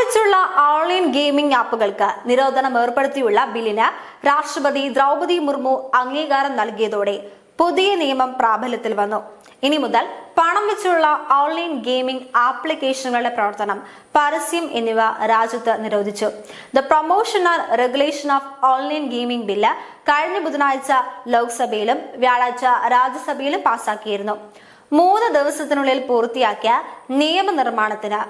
വെച്ചുള്ള online gaming ആപ്പുകൾക്ക് നിരോധനം ഏർപ്പെടുത്തിയുള്ള ബില്ലിന് രാഷ്ട്രപതി ദ്രൗപദി മുർമു അംഗീകാരം നൽകിയതോടെ പുതിയ നിയമം പ്രാബല്യത്തിൽ വന്നു. ഇനി മുതൽ പണം വെച്ചുള്ള ഓൺലൈൻ ഗെയിമിംഗ് ആപ്ലിക്കേഷനുകളുടെ പ്രവർത്തനം പരസ്യം എന്നിവ രാജ്യത്ത് നിരോധിച്ചു. The promotion and regulation of online gaming bill കഴിഞ്ഞ ബുധനാഴ്ച ലോക്സഭയിലും വ്യാഴാഴ്ച രാജ്യസഭയിലും പാസാക്കിയിരുന്നു. മൂന്ന് ദിവസത്തിനുള്ളിൽ പൂർത്തിയാക്കിയ നിയമനിർമ്മാണത്തിന്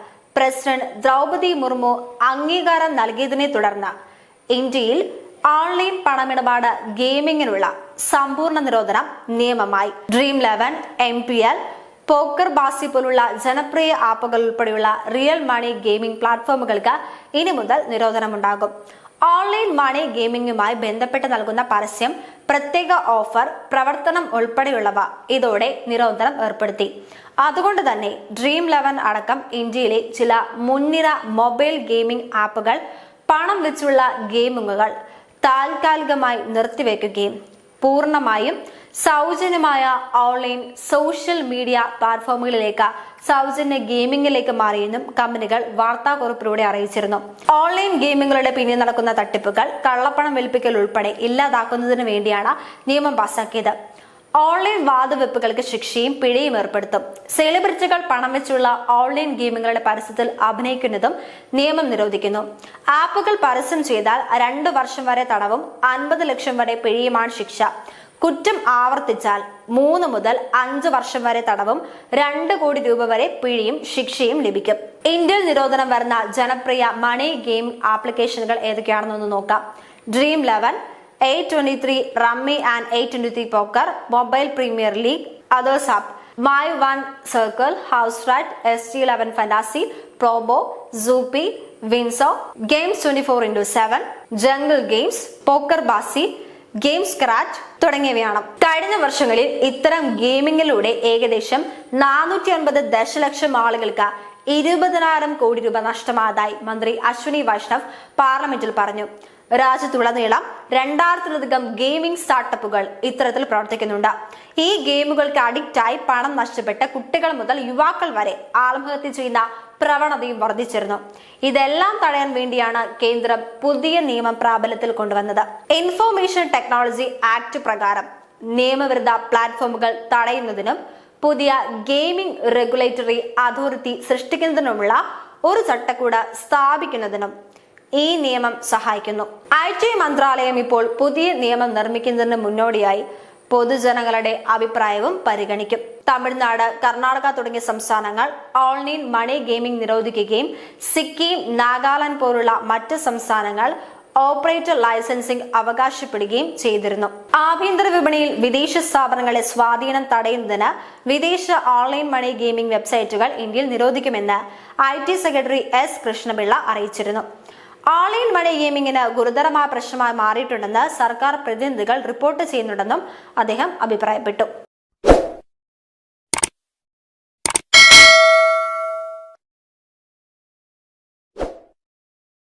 പ്രസിഡന്റ് ദ്രൗപദി മുർമു അംഗീകാരം നൽകിയതിനെ തുടർന്ന് ഇന്ത്യയിൽ ഓൺലൈൻ പണമിടപാട് ഗെയിമിങ്ങിനുള്ള സമ്പൂർണ നിരോധനം നിയമമായി. Dream Eleven M P L poker Baazi പോലുള്ള ജനപ്രിയ ആപ്പുകൾ ഉൾപ്പെടെയുള്ള റിയൽ മണി ഗെയിമിംഗ് പ്ലാറ്റ്ഫോമുകൾക്ക് ഇനി മുതൽ നിരോധനമുണ്ടാകും. ഓൺലൈൻ മണി ഗെയിമിംഗുമായി ബന്ധപ്പെട്ട് നൽകുന്ന പരസ്യം പ്രത്യേക ഓഫർ പ്രവർത്തനം ഉൾപ്പെടെയുള്ളവ ഇതോടെ നിരോധനം ഏർപ്പെടുത്തി. അതുകൊണ്ട് തന്നെ ഡ്രീം ലെവൻ അടക്കം ഇന്ത്യയിലെ ചില മുൻനിര മൊബൈൽ ഗെയിമിംഗ് ആപ്പുകൾ പണം വെച്ചുള്ള ഗെയിമുകൾ താൽക്കാലികമായി നിർത്തിവെക്കുകയും പൂർണമായും സൗജന്യമായ ഓൺലൈൻ സോഷ്യൽ മീഡിയ പ്ലാറ്റ്ഫോമുകളിലേക്ക് സൗജന്യ ഗെയിമിംഗിലേക്ക് മാറിയെന്നും കമ്പനികൾ വാർത്താക്കുറിപ്പിലൂടെ അറിയിച്ചിരുന്നു. ഓൺലൈൻ ഗെയിമിംഗുകളുടെ പിന്നിൽ നടക്കുന്ന തട്ടിപ്പുകൾ കള്ളപ്പണം വെളുപ്പിക്കൽ ഉൾപ്പെടെ ഇല്ലാതാക്കുന്നതിന് വേണ്ടിയാണ് നിയമം പാസാക്കിയത്. ഓൺലൈൻ വാതുവെപ്പുകൾക്ക് ശിക്ഷയും പിഴയും ഏർപ്പെടുത്തും. സെലിബ്രിറ്റികൾ പണം വെച്ചുള്ള ഓൺലൈൻ ഗെയിമുകളുടെ പരസ്യത്തിൽ അഭിനയിക്കുന്നതും നിയമം നിരോധിക്കുന്നു. ആപ്പുകൾ പരസ്യം ചെയ്താൽ രണ്ടു വർഷം വരെ തടവും അൻപത് ലക്ഷം വരെ പിഴയുമാണ് ശിക്ഷ. കുറ്റം ആവർത്തിച്ചാൽ മൂന്ന് മുതൽ അഞ്ച് വർഷം വരെ തടവും രണ്ട് കോടി രൂപ വരെ പിഴയും ശിക്ഷയും ലഭിക്കും. ഇന്ത്യയിൽ നിരോധനം വരുന്ന ജനപ്രിയ മണി ഗെയിം ആപ്ലിക്കേഷനുകൾ ഏതൊക്കെയാണെന്നൊന്ന് നോക്കാം. Dream Eleven eight twenty three rummy and eight twenty three poker mobile premier league others app my one circle Howzat S T Eleven fantasy Probo Zupee WinZO games twenty four into seven Junglee games poker Baazi game scratch തുടങ്ങിയവയാണ്. കഴിഞ്ഞ വർഷങ്ങളിൽ ഇത്തരം ഗെയിമിങ്ങിലൂടെ ഏകദേശം നാനൂറ്റി അൻപത് ദശലക്ഷം ആളുകൾക്ക് ഇരുപതിനായിരം കോടി രൂപ നഷ്ടമായതായി മന്ത്രി അശ്വിനി വൈഷ്ണവ് പാർലമെന്റിൽ പറഞ്ഞു. രാജ്യത്തുടനീളം രണ്ടായിരത്തിലധികം ഗെയിമിംഗ് സ്റ്റാർട്ടപ്പുകൾ ഇത്തരത്തിൽ പ്രവർത്തിക്കുന്നുണ്ട്. ഈ ഗെയിമുകൾക്ക് അഡിക്റ്റായി പണം നഷ്ടപ്പെട്ട കുട്ടികൾ മുതൽ യുവാക്കൾ വരെ ആത്മഹത്യ ചെയ്യുന്ന പ്രവണതയും വർദ്ധിച്ചിരുന്നു. ഇതെല്ലാം തടയാൻ വേണ്ടിയാണ് കേന്ദ്രം പുതിയ നിയമം പ്രാബല്യത്തിൽ കൊണ്ടുവന്നത്. ഇൻഫോർമേഷൻ ടെക്നോളജി ആക്ട് പ്രകാരം നിയമവിരുദ്ധ പ്ലാറ്റ്ഫോമുകൾ തടയുന്നതിനും പുതിയ ഗെയിമിംഗ് റെഗുലേറ്ററി അതോറിറ്റി സൃഷ്ടിക്കുന്നതിനുമുള്ള ഒരു ചട്ടക്കൂട് സ്ഥാപിക്കുന്നതിനും ഈ നിയമം സഹായിക്കുന്നു. ഐ ടി മന്ത്രാലയം ഇപ്പോൾ പുതിയ നിയമം നിർമ്മിക്കുന്നതിന് മുന്നോടിയായി പൊതുജനങ്ങളുടെ അഭിപ്രായവും പരിഗണിക്കും. തമിഴ്നാട് കർണാടക തുടങ്ങിയ സംസ്ഥാനങ്ങൾ ഓൺലൈൻ മണി ഗെയിമിംഗ് നിരോധിക്കുകയും സിക്കിം നാഗാലാൻഡ് പോലുള്ള മറ്റ് സംസ്ഥാനങ്ങൾ ഓപ്പറേറ്റർ ലൈസൻസിംഗ് അവകാശപ്പെടുകയും ചെയ്തിരുന്നു. ആഭ്യന്തര വിപണിയിൽ വിദേശ സ്ഥാപനങ്ങളെ സ്വാധീനം തടയുന്നതിന് വിദേശ ഓൺലൈൻ മണി ഗെയിമിംഗ് വെബ്സൈറ്റുകൾ ഇന്ത്യയിൽ നിരോധിക്കുമെന്ന് I T secretary S Krishnapillai അറിയിച്ചിരുന്നു. ഓൺലൈൻ മണി ഗെയിമിങ്ങിന് ഗുരുതരമായ പ്രശ്നമായി മാറിയിട്ടുണ്ടെന്ന് സർക്കാർ പ്രതിനിധികൾ റിപ്പോർട്ട് ചെയ്യുന്നുണ്ടെന്നും അദ്ദേഹം അഭിപ്രായപ്പെട്ടു.